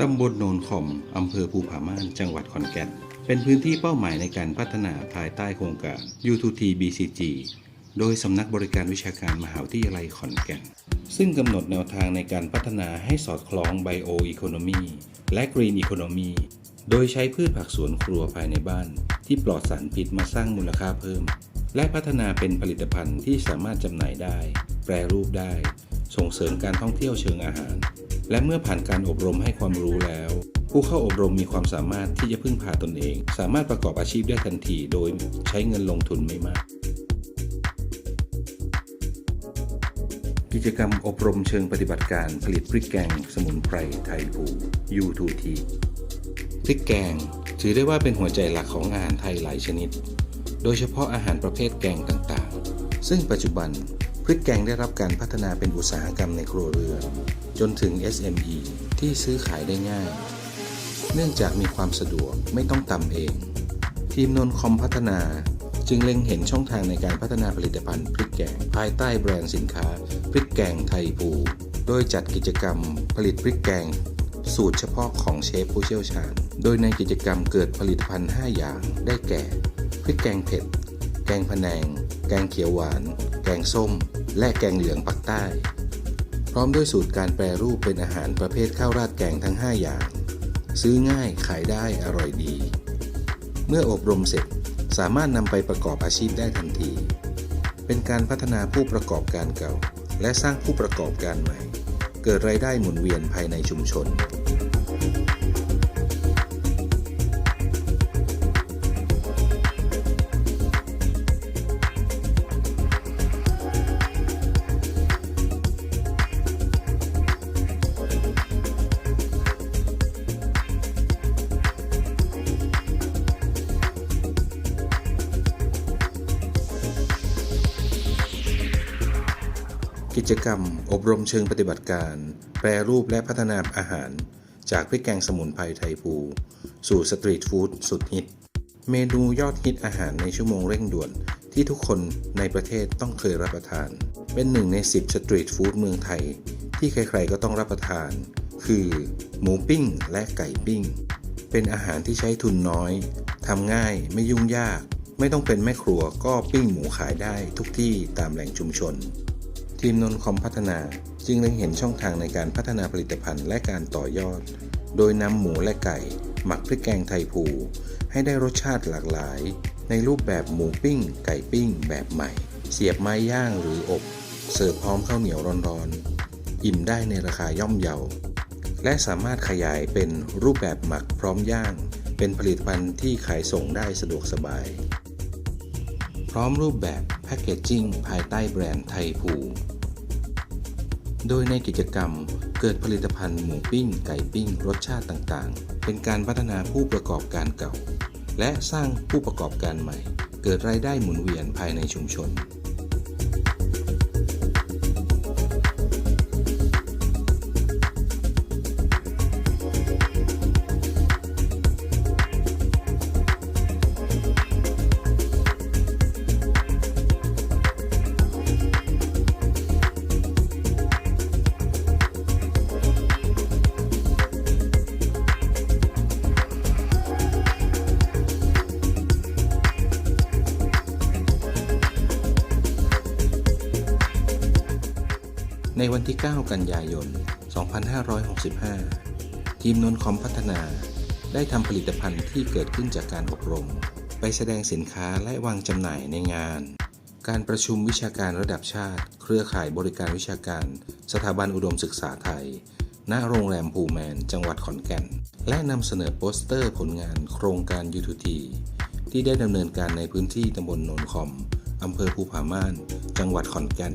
ตำบลโนนคอม อำเภอภูผาม่าน จังหวัดขอนแก่น เป็นพื้นที่เป้าหมายในการพัฒนาภายใต้โครงการ U2T BCG โดยสำนักบริการวิชาการมหาวิทยาลัยขอนแก่น ซึ่งกำหนดแนวทางในการพัฒนาให้สอดคล้อง Bio Economy และ Green Economy โดยใช้พืชผักสวนครัวภายในบ้าน ที่ปลอดสารพิษมาสร้างมูลค่าเพิ่ม และพัฒนาเป็นผลิตภัณฑ์ที่สามารถจำหน่ายได้ แปรรูปได้ ส่งเสริมการท่องเที่ยวเชิงอาหาร และเมื่อผ่านการอบรมให้ความรู้แล้ว ผู้เข้าอบรมมีความสามารถที่จะพึ่งพาตนเอง สามารถประกอบอาชีพได้ทันทีโดยใช้เงินลงทุนไม่มาก กิจกรรมอบรมเชิงปฏิบัติการผลิตพริกแกงสมุนไพรไทยภู U2T พริกแกงถือได้ว่าเป็นหัวใจหลักของอาหารไทยหลายชนิด โดยเฉพาะอาหารประเภทแกงต่างๆ ซึ่งปัจจุบันพริกแกงได้รับการพัฒนาเป็นอุตสาหกรรมในครัวเรือน จนถึง SME ที่ซื้อขายได้ง่าย เนื่องจากมีความสะดวกไม่ต้องตำเอง ทีมนนคอมพัฒนาจึงเล็งเห็นช่องทางในการพัฒนาผลิตภัณฑ์พริกแกง ภายใต้แบรนด์สินค้าพริกแกงไทยภู โดยจัดกิจกรรมผลิตพริกแกง สูตรเฉพาะของเชฟผู้เชี่ยวชาญ โดยในกิจกรรมเกิดผลิตภัณฑ์ 5 อย่างได้แก่ พริกแกงเผ็ด แกงพะแนง แกงเขียวหวาน แกงส้ม และแกงเหลืองปักใต้ พร้อมด้วยสูตรการแปรรูปเป็นอาหารประเภทข้าวราดแกงทั้ง 5 อย่าง ซื้อง่ายขายได้อร่อยดี เมื่ออบรมเสร็จสามารถนำไปประกอบอาชีพได้ทันที เป็นการพัฒนาผู้ประกอบการเก่า และสร้างผู้ประกอบการใหม่ เกิดรายได้หมุนเวียนภายในชุมชน กิจกรรม อบรมเชิงปฏิบัติการ แปรรูปและพัฒนาอาหาร จากพริกแกงสมุนไพรไทยภูสู่สตรีทฟู้ดสุดฮิต เมนูยอดฮิตอาหารในชั่วโมงเร่งด่วน ที่ทุกคนในประเทศต้องเคยรับประทาน เป็นหนึ่งใน 10 สตรีทฟู้ดเมืองไทย ที่ใครๆก็ต้องรับประทาน คือ หมูปิ้งและไก่ปิ้ง เป็นอาหารที่ใช้ทุนน้อยทำง่ายไม่ยุ่งยาก ไม่ต้องเป็นแม่ครัวก็ปิ้งหมูขายได้ทุกที่ตามแหล่งชุมชน ทีมนนคอมพัฒนาจึงเล็งเห็นช่องทางในการพัฒนาผลิตภัณฑ์และการต่อยอด โดยนำหมูและไก่ หมักพริกแกงไทยภู ให้ได้รสชาติหลากหลาย ในรูปแบบหมูปิ้ง ไก่ปิ้ง แบบใหม่ เสียบไม้ย่างหรืออบ เสิร์ฟพร้อมข้าวเหนียวร้อนๆ อิ่มได้ในราคาย่อมเยา และสามารถขยายเป็นรูปแบบหมักพร้อมย่าง เป็นผลิตภัณฑ์ที่ขายส่งได้สะดวกสบาย พร้อมรูปแบบแพคเกจจิ้งภายใต้แบรนด์ไทยภูโดยในกิจกรรมเกิดผลิตภัณฑ์หมูปิ้ง ไก่ปิ้ง รสชาติต่างๆ เป็นการพัฒนาผู้ประกอบการเก่า และสร้างผู้ประกอบการใหม่ เกิดรายได้หมุนเวียนภายในชุมชน ในวันที่ 9 กันยายน 2565 ทีมนนคอมพัฒนา ได้ทำผลิตภัณฑ์ที่เกิดขึ้นจากการอบรม ไปแสดงสินค้าและวางจำหน่ายในงาน การประชุมวิชาการระดับชาติ เครือข่ายบริการวิชาการ สถาบันอุดมศึกษาไทย ณ โรงแรมภูแมน จังหวัดขอนแก่น และนำเสนอโปสเตอร์ผลงานโครงการยูทูทีที่ได้ดำเนินการในพื้นที่ตำบลโนนคอมอำเภอภูผาม่าน จังหวัดขอนแก่น